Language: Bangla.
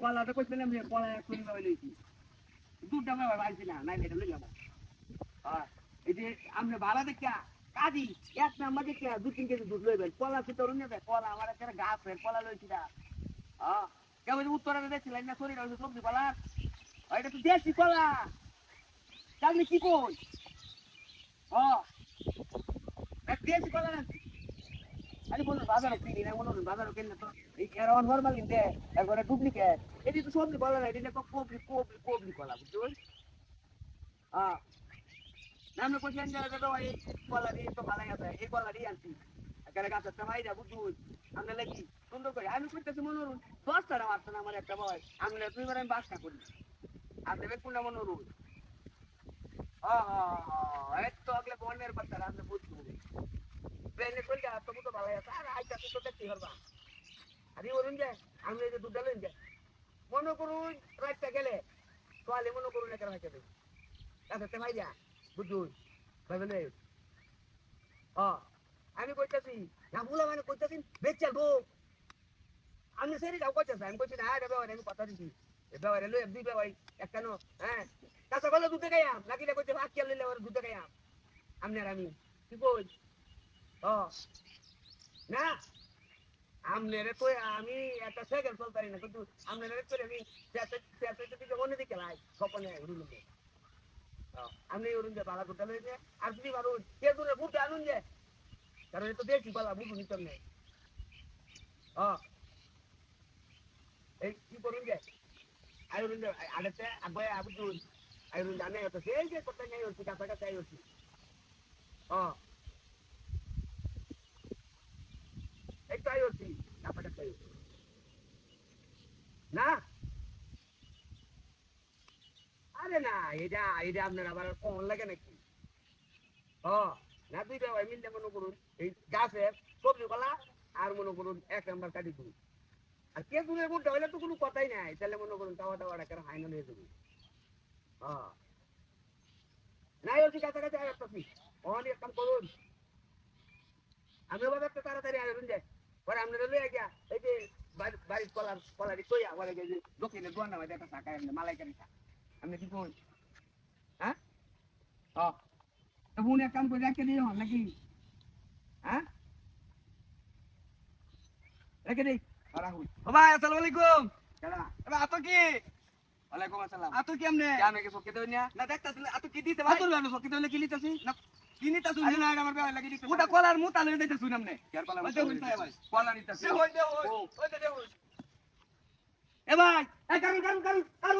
কলাটা কইছিলাম যে কলা এক কুড়ি ভাবে লইছি দুধটা ভাবে ভাইছি না নাই এটা লইলাম এই যে আমরা ভাড়া দেখা কাদি এক নাম্বার দেখা দু তিন কেজি দুধ লইবেন, কলা কি তরুণ নেবে কলা আমার একটা গাছ এর কলা লইছি না? হ্যাঁ কেমন উত্তরে দেখছিলেন না শরীর হয়েছে সবজি কলা। এটা তো দেশি কলা। তাহলে কি কই? হ্যাঁ আরে বলুন বাজারও কিনি না বলুন বাজারও কিনি না তো এই এরকম নর্মাল কিনতে একবারে ডুপ্লিকেট এটি তো সবজি কলা না এটি না কবলি কবলি কবলি কলা, বুঝতে পারছি হ্যাঁ না আমরা কোথায় জায়গা এই কলা দিয়ে তো ভালো আছে, এই কলা দিয়ে আনছি। এখানে গাছের টামাই যা বুঝুন আমরা লাগি, সুন্দর করে। আমি করতেছি মনোরুন দশটা মারছে না, আমার একটা বয়। আমি দুইবার আমি বাসটা করি। আপনি বেকুন্ডা মনোরুন হ্যাঁ হ্যাঁ হ্যাঁ এই তো আগলে বনের বাচ্চারা আপনি বুঝতে তো তো ভালো আছে। আর আইটা তো দেখতে পারবা। আরে বলুন যে, আমি এই যে দুধ ডালেন যে, মনে করুন রাতটা গেলে, তোয়ালে মনে করুন একটা রাখতে দেবে তাতে ভাই যা বুঝুন ভাবলে ও আমি কইতাছি, না বলা মানে কইতাছি বেচার বউ আমি সেরি যাও কইতাছি, আমি কইছি, না ব্যাপারে আমি কথা দিছি। এ ব্যাপারে লই, দুই ব্যাপারে একটা নো হ্যাঁ? কাঁচা বলে দুধে গাইয়াম লাগিলে কইতে ভাত খেয়ে লইলে ওর দুধে আমনে আর আমি, কি কই? ও না আমনেরে তো আমি একটা সাইকেল চলতে পারি না, কিন্তু আমনেরে করে আমি দিকে অন্য দিকে লাই গোপনে রুল আপনি ওরুন যে বালা করতে লইছে আর যদি পারুন কে দূরে বুটে আনুন যে? কারণ তো দেখি বালা বুটু নিতাম নেই এই কি করুন যে? আয়ুরুন যে আড়েতে আগে আবুদুন আয়ুরুন জানে তো সেই যে করতে নেই হচ্ছে কাছা কাছা হচ্ছে ও একটু আই হচ্ছি কাছা কাছা না? আরে না, এটা এটা আপনার আবার কমন লাগে নাকি? ও না, দুইটা ভাই মিলতে মনে করুন। এই গাছের সবজি কলা আর মনে করুন এক নাম্বার কাটি দিন আর কে দূরে গুড়টা হইলে তো কোনো কথাই নাই। তাহলে মনে করুন টাওয়া টাওয়া কেন হাইনা নিয়ে দেবে ও নাই হচ্ছি কাছাকাছি আর একটা অনেক কাম করুন। আমিও বাবা একটা তাড়াতাড়ি আসুন যে পরে আপনারা লইয়া গিয়া, এই বাড়ির কলার কলারি কইয়া বলে যে দক্ষিণে দোয়ান নামাই একটা শাখা এমনি মালাইকারি শাখা আপনি কি কই? হ্যাঁ? ও তো বোন এক কাম করে রেখে দিই হন নাকি? হ্যাঁ? রেখে দিই। রাহুল ও ভাই আসসালামু আলাইকুম। কেডা? এবার আতো কি? ওয়ালাইকুম আসসালাম। আতো কি আমি কি সকে দেই না না আতো কি দিতে ভাই? আতুল ভালো সকে দেই কি লিতাছি? না কিনি তা শুনি না আমার বেলা লাগি ওটা কলার মুতা লই দিতে শুন আমনে কেয়ার কলা ওই দেখুন তাই ভাই। কলা নিতাছি। হই দে হই ওই দে দে হই এ ভাই কারণ কারণ কারণ কারণ